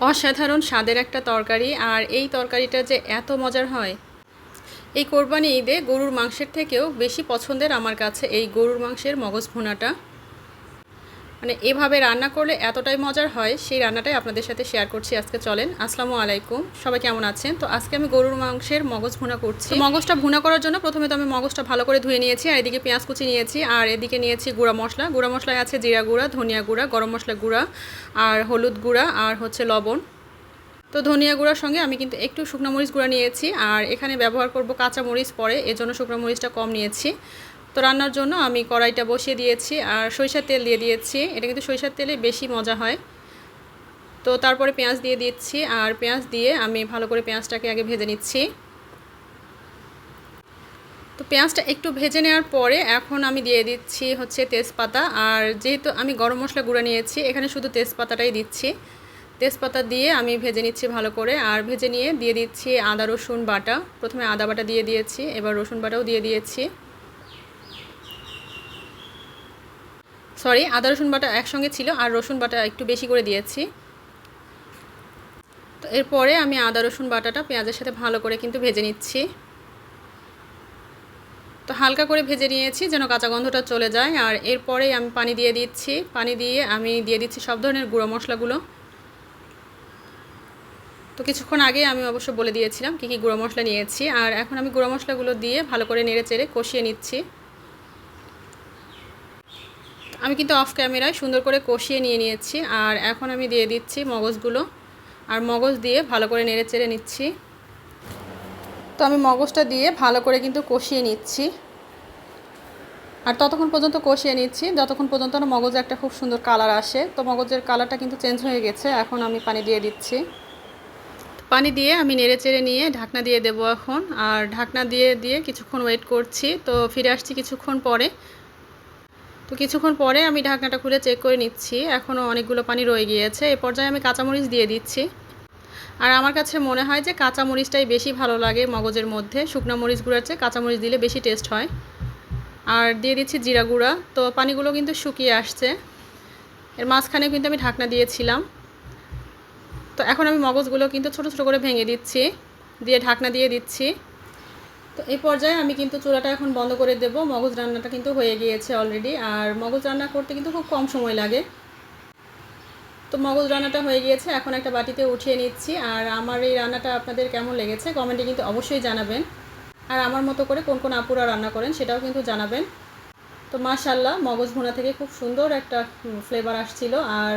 অসাধারণ স্বাদের একটা তরকারি, আর এই তরকারিটা যে এত মজার হয়। এই কোরবানি ঈদে গরুর মাংসের থেকেও বেশি পছন্দের আমার কাছে এই গরুর মাংসের মগজ ভুনাটা। মানে এভাবে রান্না করলে এতটাই মজার হয়, সেই রান্নাটাই আপনাদের সাথে শেয়ার করছি আজকে। চলেন, আসসালামু আলাইকুম। সবাই কেমন আছেন? তো আজকে আমি গরুর মাংসের মগজ ভুনা করছি। মগজটা ভুনা করার জন্য প্রথমে তো আমি মগজটা ভালো করে ধুয়ে নিয়েছি, আর এদিকে পেঁয়াজ কুচি নিয়েছি, আর এদিকে নিয়েছি গুঁড়া মশলা। গুঁড়া মশলায় আছে জিরা গুঁড়া, ধনিয়া গুঁড়া, গরম মশলা গুঁড়া, আর হলুদ গুঁড়া, আর হচ্ছে লবণ। তো ধনিয়া গুঁড়ার সঙ্গে আমি কিন্তু একটু শুকনো মরিচ গুঁড়া নিয়েছি, আর এখানে ব্যবহার করব কাঁচা মরিচ পরে এজন্য শুকনো মরিচটা কম নিয়েছি। তো রান্নার জন্য আমি কড়াইটা বসিয়ে দিয়েছি আর সরিষার তেল দিয়ে দিয়েছি। এটা কিন্তু সরিষার তেলে বেশি মজা হয়। তো তারপরে পেঁয়াজ দিয়ে দিচ্ছি আর পেঁয়াজ দিয়ে আমি ভালো করে পেঁয়াজটাকে আগে ভেজে নিচ্ছি। তো পেঁয়াজটা একটু ভেজে নেওয়ার পরে এখন আমি দিয়ে দিচ্ছি হচ্ছে তেজপাতা। আর যেহেতু আমি গরম মশলা গুঁড়ো নিয়েছি, এখানে শুধু তেজপাতাটাই দিচ্ছি। তেজপাতা দিয়ে আমি ভেজে নিচ্ছি ভালো করে। আর ভেজে নিয়ে দিয়ে দিচ্ছি আদা রসুন বাটা। প্রথমে আদা বাটা দিয়ে দিয়েছি, এবার রসুন বাটাও দিয়ে দিয়েছি। সরি আদা, রসুন বাটা একসঙ্গে ছিল আর রসুন বাটা একটু বেশি করে দিয়েছি। তো এরপরে আমি আদা, রসুন বাটাটা পেঁয়াজের সাথে ভালো করে কিন্তু ভেজে নিচ্ছি। তো হালকা করে ভেজে নিয়েছি যেন কাঁচা গন্ধটা চলে যায়। আর এরপরেই আমি পানি দিয়ে দিচ্ছি। পানি দিয়ে আমি দিয়ে দিচ্ছি সব ধরনের গুঁড়ো মশলাগুলো। তো কিছুক্ষণ আগে আমি অবশ্য বলে দিয়েছিলাম কী কী গুঁড়ো মশলা নিয়েছি। আর এখন আমি গুঁড়ো মশলাগুলো দিয়ে ভালো করে নেড়ে চেড়ে কষিয়ে নিচ্ছি। আমি কিন্তু অফ ক্যামেরায় সুন্দর করে কষিয়ে নিয়ে নিয়েছি। আর এখন আমি দিয়ে দিচ্ছি মগজগুলো। আর মগজ দিয়ে ভালো করে নেড়ে চেড়ে নিচ্ছি। তো আমি মগজটা দিয়ে ভালো করে কিন্তু কষিয়ে নিচ্ছি। আর ততক্ষণ পর্যন্ত কষিয়ে নিচ্ছি। যতক্ষণ পর্যন্ত না মগজে একটা খুব সুন্দর কালার আসে। তো মগজের কালারটা কিন্তু চেঞ্জ হয়ে গেছে। এখন আমি পানি দিয়ে দিচ্ছি। পানি দিয়ে আমি নেড়ে চেড়ে নিয়ে ঢাকনা দিয়ে দেবো এখন। আর ঢাকনা দিয়ে দিয়ে কিছুক্ষণ ওয়েট করছি। তো ফিরে আসছি কিছুক্ষণ পরে। তো কিছুক্ষণ পরে আমি ঢাকনাটা খুলে চেক করে নিচ্ছি। এখনও অনেকগুলো পানি রয়ে গিয়েছে। এ পর্যায়ে আমি কাঁচামরিচ দিয়ে দিচ্ছি। আর আমার কাছে মনে হয় যে কাঁচামরিচটাই বেশি ভালো লাগে মগজের মধ্যে। শুকনো মরিচ গুঁড়ার চেয়ে কাঁচামরিচ দিলে বেশি টেস্ট হয়। আর দিয়ে দিচ্ছি জিরা গুঁড়া। তো পানিগুলো কিন্তু শুকিয়ে আসছে। এর মাঝখানে কিন্তু আমি ঢাকনা দিয়েছিলাম। তো এখন আমি মগজগুলো কিন্তু ছোট ছোট করে ভেঙে দিচ্ছি। দিয়ে ঢাকনা দিয়ে দিচ্ছি। তো এই পর্যায়ে আমি কিন্তু চুলাটা এখন বন্ধ করে দেব। মগজ রান্নাটা কিন্তু হয়ে গিয়েছে অলরেডি আর মগজ রান্না করতে কিন্তু খুব কম সময় লাগে। তো মগজ রান্নাটা হয়ে গিয়েছে, এখন একটা বাটিতে উঠিয়ে নিচ্ছি। আর আমার এই রান্নাটা আপনাদের কেমন লেগেছে কমেন্টে কিন্তু অবশ্যই জানাবেন। আর আমার মতো করে কোন কোন আপুরা রান্না করেন সেটাও কিন্তু জানাবেন। তো মাশাল্লাহ মগজ ভুনা থেকে খুব সুন্দর একটা ফ্লেভার আসছিল। আর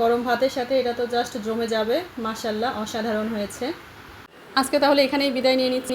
গরম ভাতের সাথে এটা তো জাস্ট জমে যাবে। মাশাল্লাহ অসাধারণ হয়েছে। আজকে তাহলে এখানেই বিদায় নিয়ে নিচ্ছি।